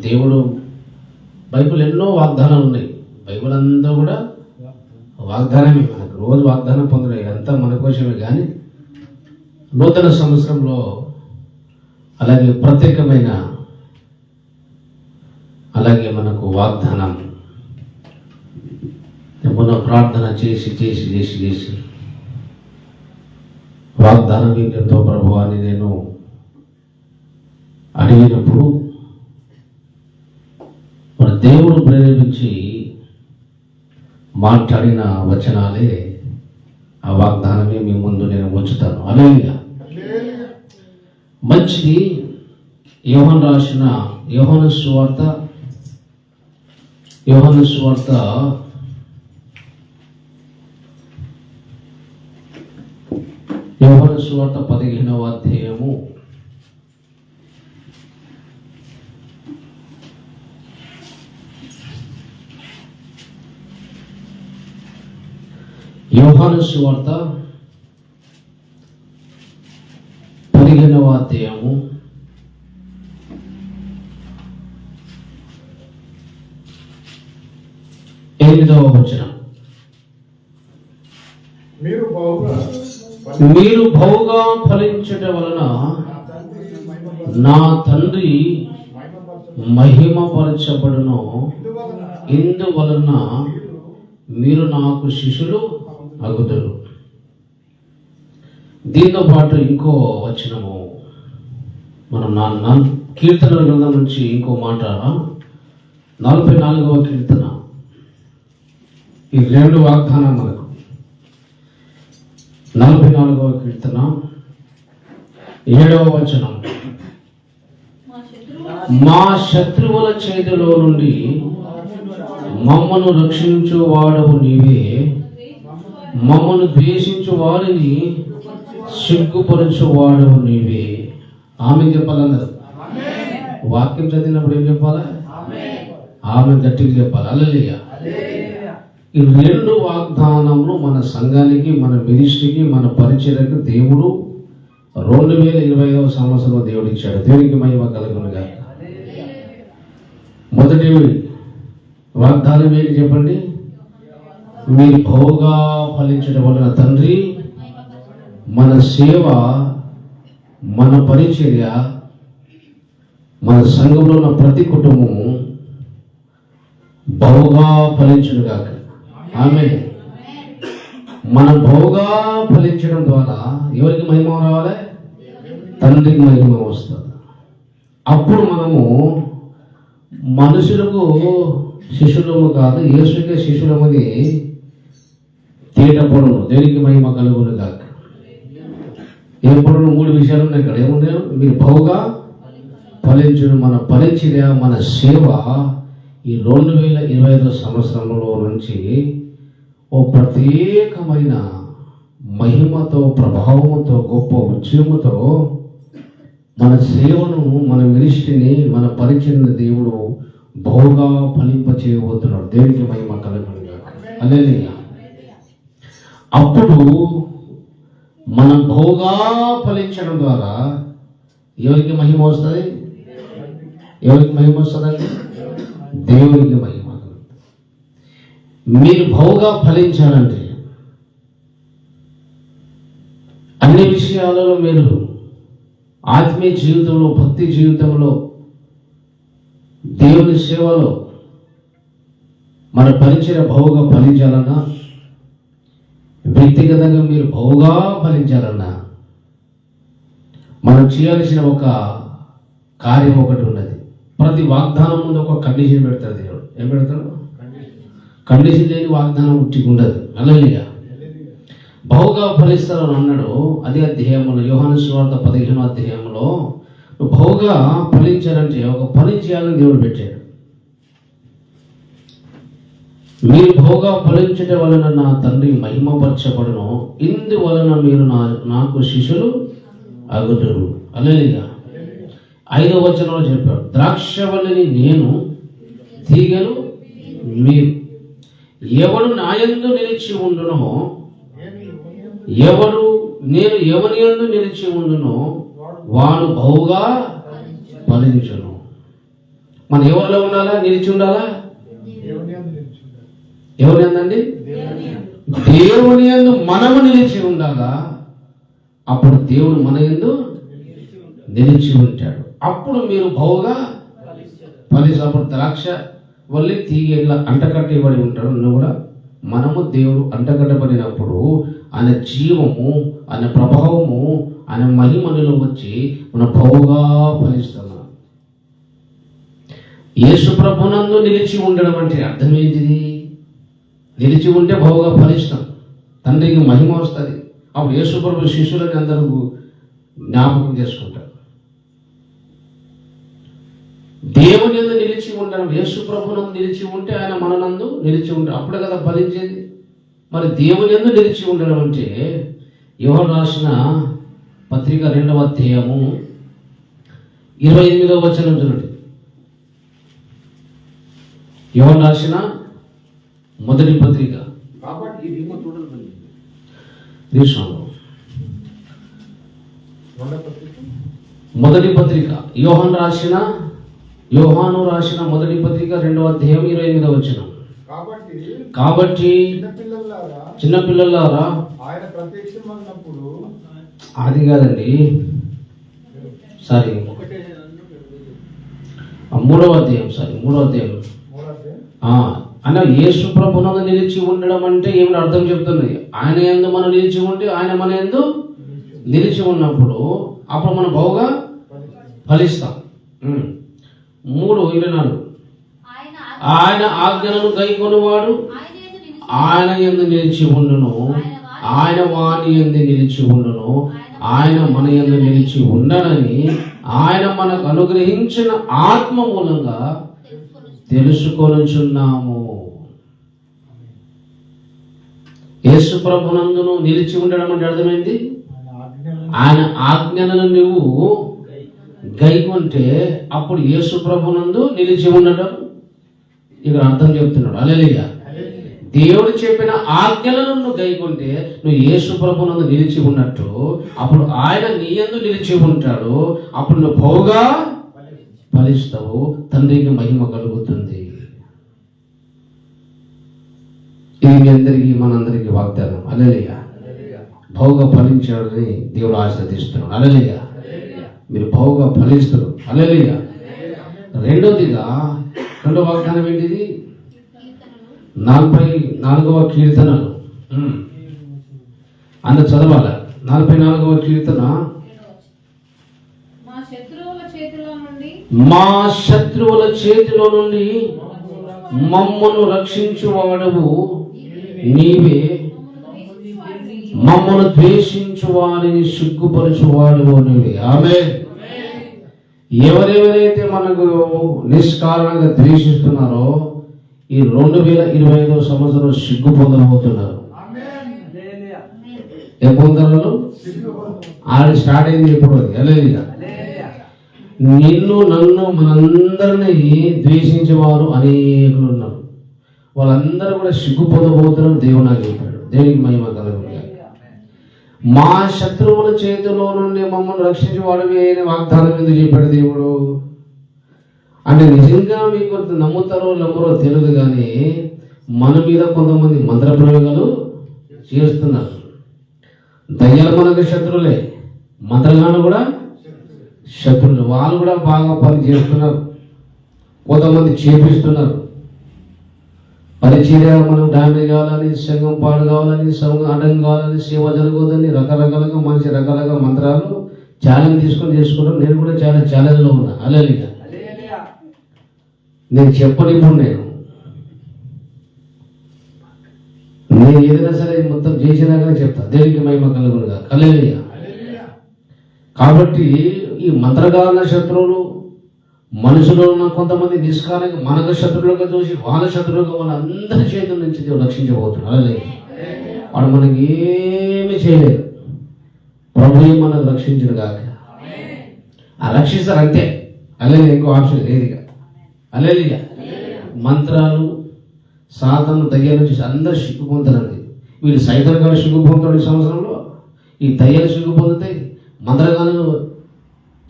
దేవుడు బైబుల్ ఎన్నో వాగ్దానాలు ఉన్నాయి. బైబిల్ అంతా కూడా వాగ్దానమే మనకు రోజు వాగ్దానం పొందడం అంతా మన కోసమే కానీ నూతన సంవత్సరంలో అలాగే ప్రత్యేకమైన అలాగే మనకు వాగ్దానం. మనం ప్రార్థన చేసి చేసి చేసి చేసి. వాగ్దానం ఎంతో ప్రభు అని నేను అడిగినప్పుడు గురించి మాట్లాడిన వచనాలే ఆ వాగ్దానమే మీ ముందు నేను ఉంచుతాను. అలైగా మంచిది యోహన్ రాసిన యోహన సువార్త యోహన సువార్త యోహన సువార్త పదిహేనవ అధ్యాయము. యోహాను సువార్త పదిహేనవ అధ్యాయము. ఎనిమిదవ వచనం. మీరు బహుగా మీరు బహుగా ఫలించట వలన నా తండ్రి మహిమపరచబడును. ఇందువలన మీరు నాకు శిష్యులు అగుదురు దీంతో పాటు ఇంకో వచనము. మనం నా కీర్తన గ్రంథం నుంచి ఇంకో మాట నలభై నాలుగవ కీర్తన. ఈ రెండు వాగ్దానం మనకు. నలభై నాలుగవ కీర్తన. ఏడవ వచనం. మా శత్రువుల చేతిలో నుండి మమ్మను రక్షించు వాడవు నీవే. మమ్మను ద్వేషించు వారిని సిగ్గుపరచు వాడవు నీవే. ఆమె చెప్పాలన్నారు వాక్యం చదివినప్పుడు ఏం చెప్పాలా? ఆమె గట్టిగా చెప్పాలి? అల్లలియ ఈ రెండు వాగ్దానములు మన సంఘానికి మన మినిస్ట్రీకి మన పరిచయకు దేవుడు రెండు వేల ఇరవై ఐదవ సంవత్సరంలో దేవుడు ఇచ్చాడు. దేవునికి మహిమ కలుగునుగా మొదటి వాగ్దానం ఏంటి చెప్పండి? మీరు బహుగా ఫలించడం వలన తండ్రి మన సేవ మన పరిచర్య మన సంఘంలో ఉన్న ప్రతి కుటుంబము బహుగా ఫలించును కాక ఆమె మనం బహుగా ఫలించడం ద్వారా ఎవరికి మహిమ రావాలి? తండ్రికి మహిమ వస్తుంది. అప్పుడు మనము మనుషులకు శిష్యులము కాదు యేసుకే శిష్యులమని ఏటప్పుడు దేనికి మహిమ కలుగును కాక ఎప్పుడు మూడు విషయాలు ఉన్నాయి ఇక్కడ. ఏమున్నాయి మీరు బహుగా ఫలించును. మన పరిచర్య మన సేవ ఈ రెండు వేల ఇరవై ఐదో సంవత్సరంలో నుంచి ఓ ప్రత్యేకమైన మహిమతో ప్రభావంతో గొప్ప ఉద్యమంతో మన సేవను మన మినిస్ట్రీని మన పరిచయం దేవుడు బహుగా ఫలింపచేయబోతున్నాడు. దేవునికి మహిమ కలుగునుగా అల్లెలియ అప్పుడు మనం బహుగా ఫలించడం ద్వారా ఎవరికి మహిమ వస్తుంది? ఎవరికి మహిమ వస్తుందండి? దేవునికి మహిమ. మీరు బహుగా ఫలించాలంటే అన్ని విషయాలలో మీరు ఆత్మీయ జీవితంలో భక్తి జీవితంలో దేవుని సేవలో మన పరిచయ బహుగా ఫలించాలన్నా వ్యక్తిగతంగా మీరు బహుగా ఫలించాలన్నా మనం చేయాల్సిన ఒక కార్యం ఒకటి ఉన్నది. ప్రతి వాగ్దానం ముందు ఒక కండిషన్ పెడతాడు దేవుడు. ఏం పెడతాడు కండిషన్ లేని వాగ్దానం ఉట్టి ఉండదు. అలలిగా బహుగా ఫలిస్తారని అన్నాడు. అదే అధ్యాయంలో యోహాను సువార్త పదిహేను అధ్యాయంలో బహుగా ఫలించాలంటే ఒక పని చేయాలని దేవుడు పెట్టాడు. మీరు భోగం ఫలించడం వలన నా తండ్రి మహిమపరచబడును. ఇందువలన మీరు నా నాకు శిష్యులు అగుతురు అల్లలిగా ఐదో వచనంలో చెప్పాడు ద్రాక్షవల్లిని నేను తీగలు మీరు ఎవడు నాయందు నిలిచి ఉండునో ఎవడు నేను ఎవరి యందు నిలిచి ఉండునో వాడు బహుగా ఫలించును. మనం ఎవరిలో ఉండాలా? నిలిచి ఉండాలా దేవుని యందు నిలిచి ఉండాలి. ఎవరి అందండి దేవుని యందు. మనము నిలిచి ఉండగా అప్పుడు దేవుడు మన యందు నిలిచి ఉంటాడు. అప్పుడు మీరు బహుగా ఫలించి అప్పుడు ద్రాక్ష వల్లి తీగేళ్ళ అంటకట్టబడి ఉంటాడు. నువ్వు కూడా మనము దేవుడు అంటగడ్డబడినప్పుడు ఆయన జీవము ఆయన ప్రభావము ఆయన మహిమనులు వచ్చి మన బహుగా ఫలిస్తున్నాం యేసు ప్రభునందు నిలిచి ఉండడం అంటే అర్థం ఏంటిది? నిలిచి ఉంటే బహుగా ఫలిస్తాం తండ్రికి మహిమ వస్తుంది. అప్పుడు యేసుప్రభు శిష్యులని అందరూ జ్ఞాపకం చేసుకుంటారు. దేవుని యందు నిలిచి ఉండడం యేసుప్రభునందు నిలిచి ఉంటే ఆయన మననందు నిలిచి ఉంటాడు అప్పుడే కదా ఫలించేది. మరి దేవుని యందు నిలిచి ఉండడం అంటే ఎవరు రాసిన పత్రిక రెండవ అధ్యాయము ఇరవై ఎనిమిదవ వచనం చూడండి. ఎవరు రాసిన మొదటి పత్రిక. మొదటి పత్రిక. యోహాన్ రాసిన యోహాను రాసిన మొదటి పత్రిక రెండవ అధ్యాయం ఇరవై ఎనిమిదవ వచనం. కాబట్టి చిన్నపిల్లలారా ఆయన ప్రత్యక్షమైనప్పుడు అది కాదండి. సారీ. మూడవ అధ్యాయం సారీ మూడవ అధ్యాయం. అన్న యేసు ప్రభునందు నిలిచి ఉండడం అంటే ఏమిటి అర్థం చెప్తున్నది ఆయన ఎందు మనం నిలిచి ఉండి ఆయన మన ఎందు నిలిచి ఉన్నప్పుడు అప్పుడు మనం బహుగా ఫలిస్తాం. మూడు ఇరవై నాలుగు. ఆయన ఆజ్ఞలను గైకొనువాడు ఆయన ఎందు నిలిచి ఉండును. ఆయన వాణి ఎందు నిలిచి ఉండును. ఆయన మన ఎందు నిలిచి ఉండనని ఆయన మనకు అనుగ్రహించిన ఆత్మ మూలంగా తెలుసుకొనుచున్నాము. యేసు ప్రభునందును నిలిచి ఉండడం అంటే అర్థమైంది? ఆయన ఆజ్ఞలను నువ్వు గైకుంటే అప్పుడు యేసు ప్రభునందు నిలిచి ఉండడం. ఇక్కడ అర్థం చెప్తున్నాడు. అలలియ దేవుడు చెప్పిన ఆజ్ఞలను నువ్వు గైకుంటే నువ్వు యేసు ప్రభునందు నిలిచి ఉన్నట్టు అప్పుడు ఆయన నీ ఎందు నిలిచి ఉంటాడు. అప్పుడు నువ్వు బహుగా ఫలిస్తావు తండ్రికి మహిమ కలుగుతుంది. ఇది మీ అందరికీ మనందరికీ వాగ్దానం. అలలియ. బహుగా ఫలించాలని దేవుడు ఆశీర్దిస్తున్నాడు అలలియ. మీరు బహుగా ఫలిస్తారు అలలియ. రెండోదిగా రెండో వాగ్దానం ఏంటిది? నలభై నాలుగవ కీర్తనలు. అందరు చదవాల? నలభై నాలుగవ కీర్తన మా శత్రువుల చేతిలో నుండి మా శత్రువుల చేతిలో నుండి మమ్మను రక్షించువాడవు. నీవే మమ్మను ద్వేషించు వారిని సిగ్గుపరచువాడు నీవే. ఆమె ఎవరెవరైతే మనకు నిష్కారణంగా ద్వేషిస్తున్నారో ఈ రెండు వేల ఇరవై ఐదో సంవత్సరం సిగ్గు పొందబోతున్నారు ఏ పొందరు ఆడి స్టార్ట్ అయింది ఎప్పుడు వెళ్ళలేదు నిన్ను నన్ను మనందరినీ ద్వేషించేవారు అనేకులు ఉన్నారు. వాళ్ళందరూ కూడా సిగ్గుపడబోతున్నారు దేవుడు నాకు చెప్పాడు. దేవునికి మహిమ కలుగుతుంది మా శత్రువుల చేతిలో నుండి మమ్మల్ని రక్షించేవాడివి అని వాగ్దానం ఎందుకు చెప్పాడు దేవుడు? అంటే నిజంగా మీకు నమ్ముతారో నమ్మరో తెలియదు కానీ మన మీద కొంతమంది మంత్ర ప్రయోగాలు చేస్తున్నారు. దయ్యాలు మనకు శత్రువులే. మంత్రగాను కూడా శత్రువులు. వాళ్ళు కూడా బాగా పని చేస్తున్నారు. కొంతమంది చేపిస్తున్నారు. పరిచర్య మనం డామేజ్ కావాలని సంఘం పాడు కావాలని సంఘం అడ్డం కావాలని సేవ జరగదని రకరకాలుగా మనిషి రకరకాల మంత్రాలు ఛాలెంజ్ తీసుకొని చేసుకుంటాం నేను కూడా చాలా ఛాలెంజ్లో ఉన్నా. అలలిగా నేను చెప్పని నేను. నేను ఏదైనా సరే మొత్తం చేసినాకనే చెప్తా. దేవునికి మహిమ కలుగునుగా కలలియ కాబట్టి ఈ మంత్రగాల శత్రువులు మనుషులు ఉన్న కొంతమంది నిష్కారంగా మనకు శత్రువులుగా చూసి వాళ్ళ శత్రువులుగా వాళ్ళ అందరి చేతుల నుంచి దేవుడు రక్షించబోతున్నాడు. అలాగే వాడు మనకి ఏమి చేయలేదు. ప్రభు మనకు రక్షించడు కాక ఆ రక్షిస్తారు అంతే. అలే ఇంకో ఆప్షన్ లేదు ఇక. అలేలిగా మంత్రాలు సాధనలు దయ్యాల నుంచి అందరు సిగ్గు పొందుతారండి వీళ్ళు సైతం గారు సిగ్గు పొందుతాడు ఈ సంవత్సరంలో. ఈ దయ్యాలు సిగ్గు పొందుతాయి మంత్రగాలు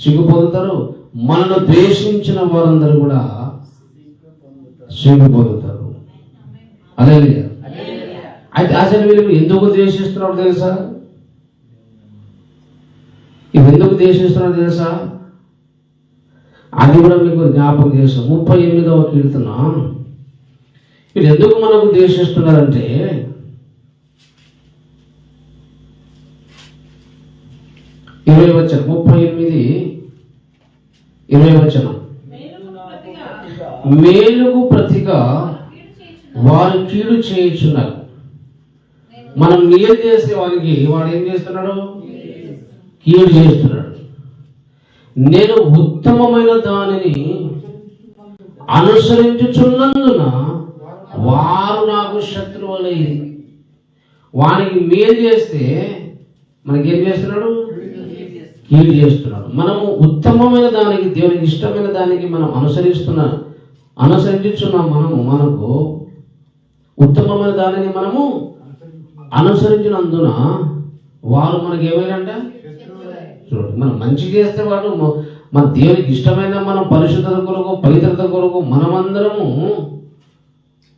సిగ్గు పొందుతారు మనను ద్వేషించిన వారందరూ కూడా సిగ్గు పొందుతారు అదే అయితే అసలు వీళ్ళు ఎందుకు ద్వేషిస్తున్నారు తెలుసా? ఇవి ఎందుకు ద్వేషిస్తున్నారు తెలుసా? అది కూడా మీకు జ్ఞాపకం చేస్తాం ముప్పై ఎనిమిదవ కీర్తన. వీళ్ళు ఎందుకు మనకు ద్వేషిస్తున్నారంటే ఇరవై వచ్చనం ముప్పై ఎనిమిది ఇరవై వచనం. మేలుకు ప్రతిగా వారు కీడు చేయించున్నారు. మనం మేలు చేసే వారికి వాడు ఏం చేస్తున్నాడు? కీడు చేస్తున్నాడు. నేను ఉత్తమమైన దానిని అనుసరించుచున్నందున వారు నాకు శత్రువులైంది వానికి మేలు చేస్తే మనకేం చేస్తున్నాడు? కీడు చేస్తున్నాడు? మనము ఉత్తమమైన దానికి దేవునికి ఇష్టమైన దానికి మనం అనుసరిస్తున్న అనుసరించున్న మనము మనకు ఉత్తమమైన దానిని మనము అనుసరించినందున వారు మనకి ఏమైనంట? చూడండి మనం మంచి చేస్తే వాడు మన దేవునికి ఇష్టమైన మనం పరిశుద్ధత కొరకు పవిత్రత కొరకు మనమందరము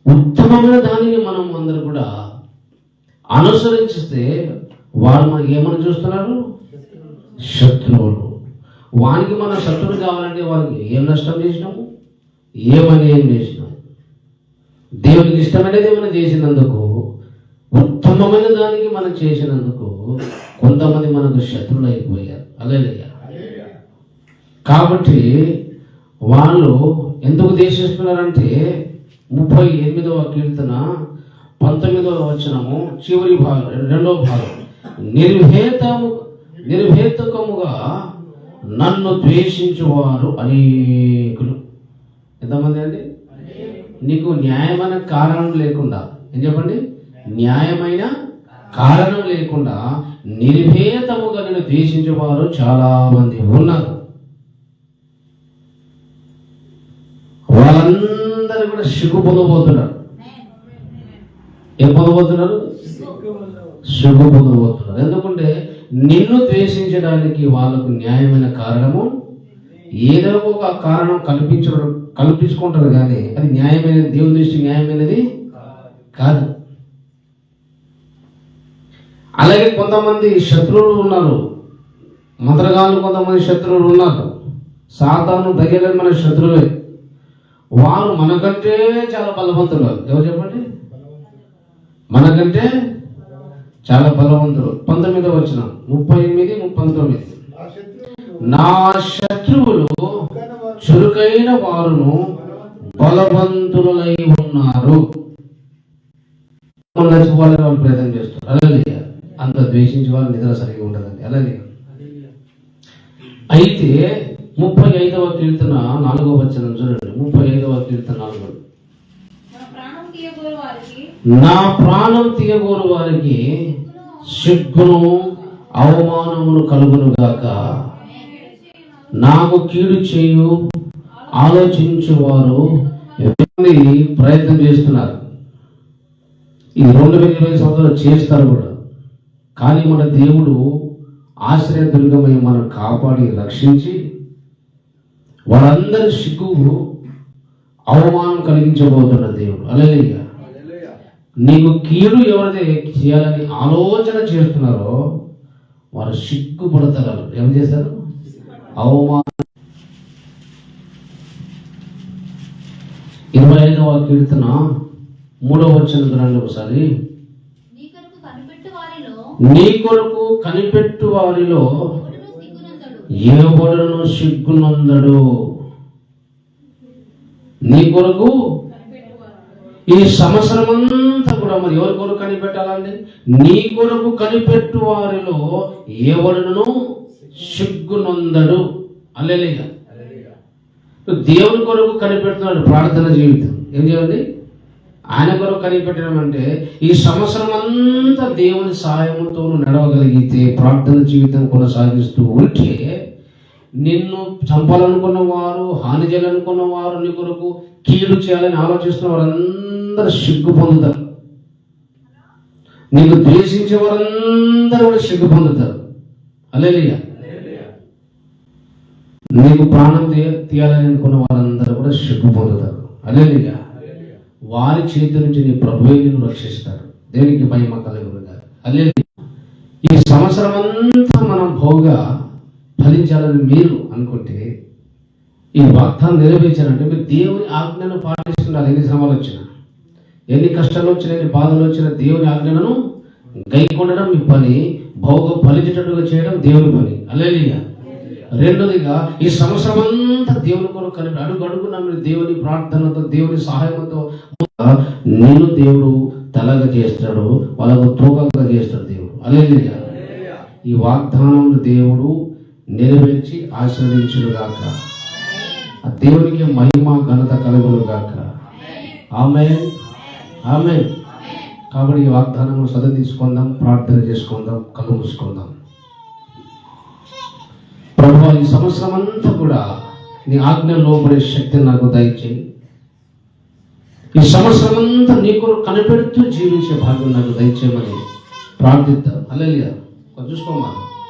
ఉత్తమమైన దానిని మనం అందరూ కూడా అనుసరించిస్తే వాడు మనకి ఏమని చూస్తున్నారు శత్రువులు. వానికి మన శత్రువులు కావాలంటే వారికి ఏం నష్టం చేసినాము? ఏమని ఏం చేసినాము? దేవునికి ఇష్టమైనది మనం చేసినందుకు ఉత్తమమైన దానికి మనం చేసినందుకు కొంతమంది మనకు శత్రువులు అయిపోయారు. అదే కాబట్టి వాళ్ళు ఎందుకు దేశిస్తున్నారంటే ముప్పై ఎనిమిదవ కీర్తన పంతొమ్మిదవ వచనము చివరి భాగం రెండవ భాగం. నిర్భేతము నిర్భేతకముగా నన్ను ద్వేషించువారు అనేకులు. ఎంతమంది అండి? నీకు న్యాయమైన కారణం లేకుండా. ఏం చెప్పండి? న్యాయమైన కారణం లేకుండా నిర్భేతముగా నేను ద్వేషించేవారు చాలా మంది ఉన్నారు. వాళ్ళందరూ కూడా సిగ్గు పొందబోతున్నారు ఏం పొందబోతున్నారు? సిగ్గు పొందబోతున్నారు ఎందుకంటే నిన్ను ద్వేషించడానికి వాళ్ళకు న్యాయమైన కారణము ఏదో ఒక కారణం కల్పించడం కల్పించుకుంటారు కానీ అది న్యాయమైనది దేవుని దృష్టి న్యాయమైనది కాదు. అలాగే కొంతమంది శత్రువులు ఉన్నారు. మంత్రగాళ్ళు కొంతమంది శత్రువులు ఉన్నారు. సాతాను దగ్గర మన శత్రువే వారు మనకంటే చాలా బలవంతులు. ఎవరు చెప్పండి? మనకంటే చాలా బలవంతులు పంతొమ్మిదవ వచ్చిన ముప్పై ఎనిమిది పంతొమ్మిది నా శత్రువులు చురుకైన వారును బలవంతులై ఉన్నారు. మనం వాళ్ళు ప్రయత్నం చేస్తారు అలాగే అంత ద్వేషించే వాళ్ళు నిద్ర సరిగా ఉండదండి. అలాగే అయితే ముప్పై ఐదవ కీర్తన నాలుగవ వచనం చూడండి. ముప్పై ఐదవ కీర్తన నాలుగు మన ప్రాణం తీయగోరు వారికి నా ప్రాణం తీయగోరు వారికి సిగ్గును అవమానమును కలుగును గాక. నాకు కీడు చేయు ఆలోచించేవారు ఎంతమంది ప్రయత్నం చేస్తున్నారు. ఈ రెండు వేల ఇరవై సంవత్సరాలు చేస్తారు కూడా. కానీ మన దేవుడు ఆశ్రయదుర్గమై మనం కాపాడి రక్షించి వాళ్ళందరి సిగ్గు అవమానం కలిగించబోతున్న దేవుడు. అలెలుయ్య. నీకు కీడు ఎవరైతే చేయాలని ఆలోచన చేస్తున్నారో వారు సిగ్గుపడతారు ఏం చేస్తారు అవమానం ఇరవై ఐదవ కీర్తన మూడవ వచ్చిన గ్రంథం ఒకసారి. నీ కొరకు కనిపెట్టు వారిలో ఎవడును సిగ్గునందడు. నీ కొరకు ఈ సంవత్సరం అంతా కూడా మరి ఎవరి కొరకు కనిపెట్టాలండి? నీ కొరకు కనిపెట్టు వారిలో ఎవడును సిగ్గునందడు. అల్లెలేక దేవుని కొరకు కనిపెడుతున్నాడు ప్రార్థన జీవితం. ఏం చేయండి? ఆయన కొరకు కనిపెట్టడం అంటే ఈ సంవత్సరం అంతా దేవుని సహాయంతో నడవగలిగితే ప్రార్థన జీవితం కొనసాగిస్తూ ఉంటే నిన్ను చంపాలనుకున్న వారు హాని చేయాలనుకున్న వారు నీ కొరకు కీడు చేయాలని ఆలోచిస్తున్న వారందరూ సిగ్గు పొందుతారు. నీకు ద్వేషించే వారందరూ కూడా సిగ్గు పొందుతారు. అలేలియా నీకు ప్రాణం తీయాలని అనుకున్న వారందరూ కూడా సిగ్గు పొందుతారు. అలేలియా వారి చేతి నుంచి నీ ప్రభువే నిన్ను రక్షిస్తాడు. దేనికి మహిమ కలుగురుగా అలే ఈ సంవత్సరం అంతా మనం భోగా ఫలించాలని మీరు అనుకుంటే ఈ వాగ్దానం నెరవేర్చారంటే మీరు దేవుని ఆజ్ఞను పాటిస్తున్నారు. ఎన్ని శ్రమలు వచ్చినా ఎన్ని కష్టాలు వచ్చినా ఎన్ని బాధలు వచ్చినా దేవుని ఆజ్ఞలను గైకొనడం మీ పని. భోగ ఫలించేటట్టుగా చేయడం దేవుని పని. అల్లెలియ రెండోదిగా ఈ సంవత్సరం అంతా దేవుని కొరకు కలిపి అడుగు అడుగున మీరు దేవుని ప్రార్థనతో దేవుని సహాయంతో నేను దేవుడు తలగా చేస్తాడు వాళ్ళకు తూకంగా చేస్తాడు దేవుడు. అల్లెలియ ఈ వాగ్దానం దేవుడు నెరవేర్చి ఆశీర్వదించును గాక ఆ దేవునికి మహిమ ఘనత కలుగులుగాక ఆమె ఆమె కాబట్టి ఈ వాగ్దానం సద తీసుకుందాం ప్రార్థన చేసుకుందాం కళ్ళు మూసుకుందాం. ప్రభు ఈ సంవత్సరం అంతా కూడా నీ ఆజ్ఞ లోపడే శక్తిని నాకు దయచేయి. ఈ సంవత్సరం అంతా నీ కొరకు కనిపెడుతూ జీవించే భాగ్యం నాకు దయచేయమని ప్రార్థిద్దాం. అల్లెలియా చూసుకోమా?